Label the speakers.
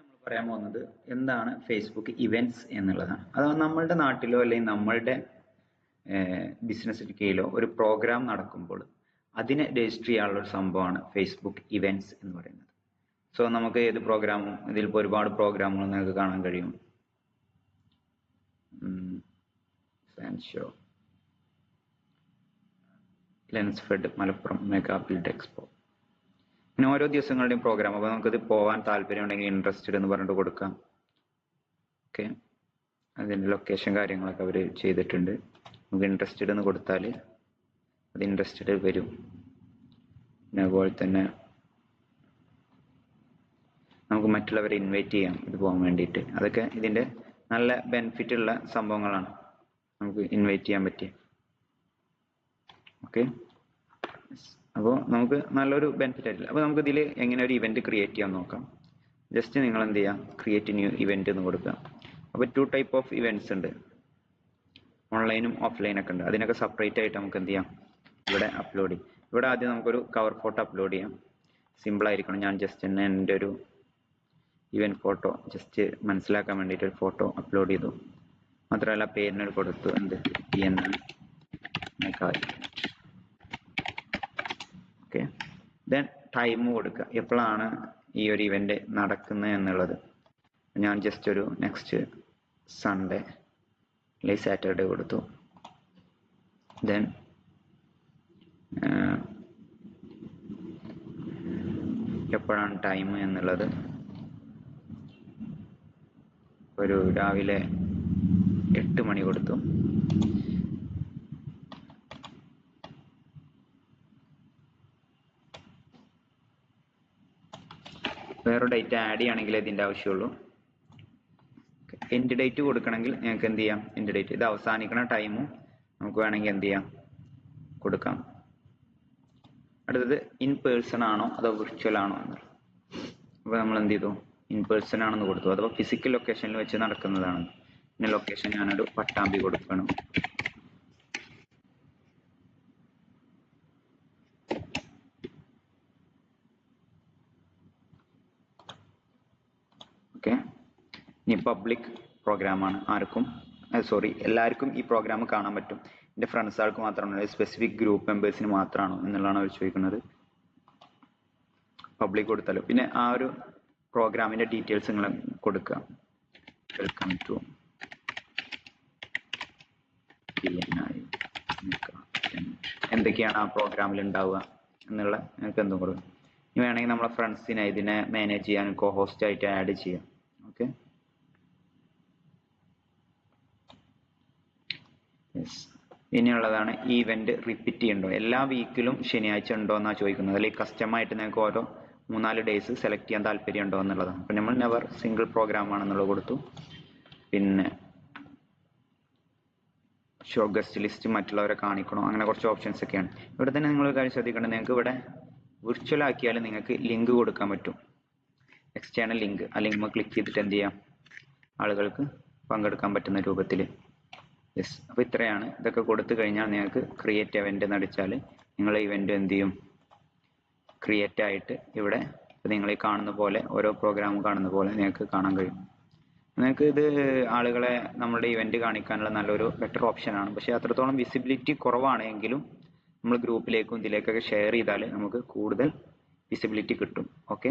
Speaker 1: നമ്മൾ പറയാൻ പോകുന്നത് എന്താണ് ഫേസ്ബുക്ക് ഇവന്റ്സ് എന്നുള്ളതാണ്. അത് നമ്മളുടെ നാട്ടിലോ അല്ലെങ്കിൽ നമ്മളുടെ ബിസിനസ്സിന് കീഴിലോ ഒരു പ്രോഗ്രാം നടക്കുമ്പോൾ അതിനെ രജിസ്റ്റർ ചെയ്യാനുള്ള ഒരു സംഭവമാണ് ഫേസ്ബുക്ക് ഇവന്റ്സ് എന്ന് പറയുന്നത്. സോ നമുക്ക് ഏത് പ്രോഗ്രാമും ഇതിലിപ്പോൾ ഒരുപാട് പ്രോഗ്രാമുകൾ നിങ്ങൾക്ക് കാണാൻ കഴിയും. Show Lensfed Malappuram mega build expo പിന്നെ ഓരോ ദിവസങ്ങളുടെയും പ്രോഗ്രാം അപ്പോൾ നമുക്കിത് പോകാൻ താല്പര്യം ഉണ്ടെങ്കിൽ ഇൻട്രസ്റ്റഡ് എന്ന് പറഞ്ഞിട്ട് കൊടുക്കാം. ഓക്കെ അതിന്റെ ലൊക്കേഷൻ കാര്യങ്ങളൊക്കെ അവർ ചെയ്തിട്ടുണ്ട്. നമുക്ക് ഇൻട്രസ്റ്റഡ് എന്ന് കൊടുത്താൽ അത് ഇൻട്രസ്റ്റഡ് വരും. പിന്നെ അതുപോലെ തന്നെ നമുക്ക് മറ്റുള്ളവരെ ഇൻവൈറ്റ് ചെയ്യാം. ഇത് പോകാൻ വേണ്ടിയിട്ട്. അതൊക്കെ ഇതിന്റെ നല്ല ബെനിഫിറ്റ് ഉള്ള സംഭവങ്ങളാണ് നമുക്ക് ഇൻവൈറ്റ് ചെയ്യാൻ പറ്റിയ. ഓക്കെ അപ്പോൾ നമുക്ക് നല്ലൊരു ബെനിഫിറ്റ് ആയിട്ടില്ല. അപ്പോൾ നമുക്ക് ഇതിൽ എങ്ങനെ ഒരു ഇവന്റ് ക്രിയേറ്റ് ചെയ്യാൻ നോക്കാം. ജസ്റ്റ് നിങ്ങൾ എന്ത് ചെയ്യാം? ക്രിയേറ്റ് ന്യൂ ഇവന്റ് എന്ന് കൊടുക്കുക. അപ്പോൾ ടു ടൈപ്പ് ഓഫ് ഇവന്റ്സ് ഉണ്ട്. ഓൺലൈനും ഓഫ്ലൈനും ഒക്കെ ഉണ്ട്. അതിനൊക്കെ സെപ്പറേറ്റ് ആയിട്ട് നമുക്ക് എന്ത് ചെയ്യാം? ഇവിടെ അപ്ലോഡ് ചെയ്യാം. ഇവിടെ ആദ്യം നമുക്കൊരു കവർ ഫോട്ടോ അപ്ലോഡ് ചെയ്യാം. സിമ്പിൾ ആയിരിക്കണം. ഞാൻ ജസ്റ്റ് തന്നെ എന്റെ ഒരു ഇവന്റ് ഫോട്ടോ ജസ്റ്റ് മനസ്സിലാക്കാൻ വേണ്ടിയിട്ട് ഒരു ഫോട്ടോ അപ്ലോഡ് ചെയ്തു. മാത്രമല്ല പേരിനൊരു കൊടുത്തു. എന്ത്? എൻ മെക്കായി ഓക്കെ ദെൻ ടൈം കൊടുക്കുക. എപ്പോഴാണ് ഈ ഒരു ഇവന്റ് നടക്കുന്നത് എന്നുള്ളത്. ഞാൻ ജസ്റ്റ് ഒരു നെക്സ്റ്റ് സൺഡേ അല്ലെങ്കിൽ സാറ്റർഡേ കൊടുത്തു. ദെൻ എപ്പോഴാണ് ടൈം എന്നുള്ളത്. ഒരു രാവിലെ എട്ട് മണി കൊടുത്തു. വേറെ ഡേറ്റ് ആഡ് ചെയ്യുകയാണെങ്കിൽ ഇതിന്റെ ആവശ്യമുള്ളൂ. എൻഡ് ഡേറ്റ് കൊടുക്കണമെങ്കിൽ ഞങ്ങൾക്ക് എന്ത് ചെയ്യാം? എൻഡ് ഡേറ്റ് ഇത് അവസാനിക്കുന്ന ടൈമും നമുക്ക് വേണമെങ്കിൽ എന്ത് ചെയ്യാം? കൊടുക്കാം. അടുത്തത് ഇൻ പേഴ്സൺ ആണോ അതോ വിർച്വൽ ആണോ എന്നുള്ളത് അപ്പോൾ നമ്മൾ എന്ത് ചെയ്തു? ഇൻ പേഴ്സൺ ആണെന്ന് കൊടുത്തു. അഥവാ ഫിസിക്കൽ ലൊക്കേഷനിൽ വെച്ച് നടക്കുന്നതാണ് പിന്നെ ലൊക്കേഷൻ ഞാനൊരു പട്ടാമ്പി കൊടുക്കണം. ഓക്കെ ഇനി പബ്ലിക് പ്രോഗ്രാമാണ് ആർക്കും സോറി എല്ലാവർക്കും ഈ പ്രോഗ്രാം കാണാൻ പറ്റും. എന്റെ ഫ്രണ്ട്സ് ആൾക്ക് മാത്രമാണ് സ്പെസിഫിക് ഗ്രൂപ്പ് മെമ്പേഴ്സിന് മാത്രമാണോ എന്നുള്ളതാണ് അവർ ചോദിക്കുന്നത്. പബ്ലിക് കൊടുത്താലോ. പിന്നെ ആ ഒരു പ്രോഗ്രാമിന്റെ ഡീറ്റെയിൽസ് നിങ്ങൾ കൊടുക്കുക. വെൽക്കം ടു എന്തൊക്കെയാണ് ആ പ്രോഗ്രാമിൽ ഉണ്ടാവുക എന്നുള്ള നിങ്ങൾക്ക് എന്തും കൊടുക്കും. ഇനി വേണമെങ്കിൽ നമ്മളെ ഫ്രണ്ട്സിനെ ഇതിനെ മാനേജ് ചെയ്യാൻ കോ ഹോസ്റ്റ് ആയിട്ട് ആഡ് ചെയ്യാം. ഓക്കെ ഇനിയുള്ളതാണ് ഈ ഇവന്റ് റിപ്പീറ്റ് ചെയ്യണ്ടോ? എല്ലാ വീക്കിലും ശനിയാഴ്ച ഉണ്ടോ എന്നാണ് ചോദിക്കുന്നത്. അല്ലെങ്കിൽ കസ്റ്റമായിട്ട് നിങ്ങൾക്ക് ഓരോ മൂന്നാൽ ഡേയ്സ് സെലക്ട് ചെയ്യാൻ താല്പര്യം ഉണ്ടോ എന്നുള്ളതാണ്. അപ്പം നമ്മൾ നെവർ സിംഗിൾ പ്രോഗ്രാം ആണെന്നുള്ളത് കൊടുത്തു. പിന്നെ ഷോ ഗസ്റ്റ് ലിസ്റ്റ് മറ്റുള്ളവരെ കാണിക്കണോ? അങ്ങനെ കുറച്ച് ഓപ്ഷൻസ് ഒക്കെയാണ്. ഇവിടെ തന്നെ നിങ്ങൾ കാര്യം ശ്രദ്ധിക്കേണ്ടത്. നിങ്ങൾക്ക് ഇവിടെ വിർച്വൽ ആക്കിയാൽ നിങ്ങൾക്ക് ലിങ്ക് കൊടുക്കാൻ പറ്റും. എക്സ്റ്റേണൽ ലിങ്ക് ആ ലിങ്ക് ക്ലിക്ക് ചെയ്തിട്ട് എന്ത് ചെയ്യാം? ആളുകൾക്ക് പങ്കെടുക്കാൻ പറ്റുന്ന രൂപത്തിൽ. യെസ് അപ്പോൾ ഇത്രയാണ്. ഇതൊക്കെ കൊടുത്തു കഴിഞ്ഞാൽ നിങ്ങൾക്ക് ക്രിയേറ്റ് ഇവന്റ് നടിച്ചാൽ നിങ്ങൾ ഇവന്റ് എന്ത് ചെയ്യും? ക്രിയേറ്റ് ആയിട്ട് ഇവിടെ നിങ്ങൾ ഈ കാണുന്ന പോലെ ഓരോ പ്രോഗ്രാം കാണുന്ന പോലെ നിങ്ങൾക്ക് കാണാൻ കഴിയും. നിങ്ങൾക്ക് ഇത് ആളുകളെ നമ്മുടെ ഇവന്റ് കാണിക്കാനുള്ള നല്ലൊരു ബെറ്റർ ഓപ്ഷനാണ് പക്ഷേ അത്രത്തോളം വിസിബിലിറ്റി കുറവാണ് എങ്കിലും നമ്മൾ ഗ്രൂപ്പിലേക്കും ഇതിലേക്കൊക്കെ ഷെയർ ചെയ്താൽ നമുക്ക് കൂടുതൽ വിസിബിലിറ്റി കിട്ടും. ഓക്കെ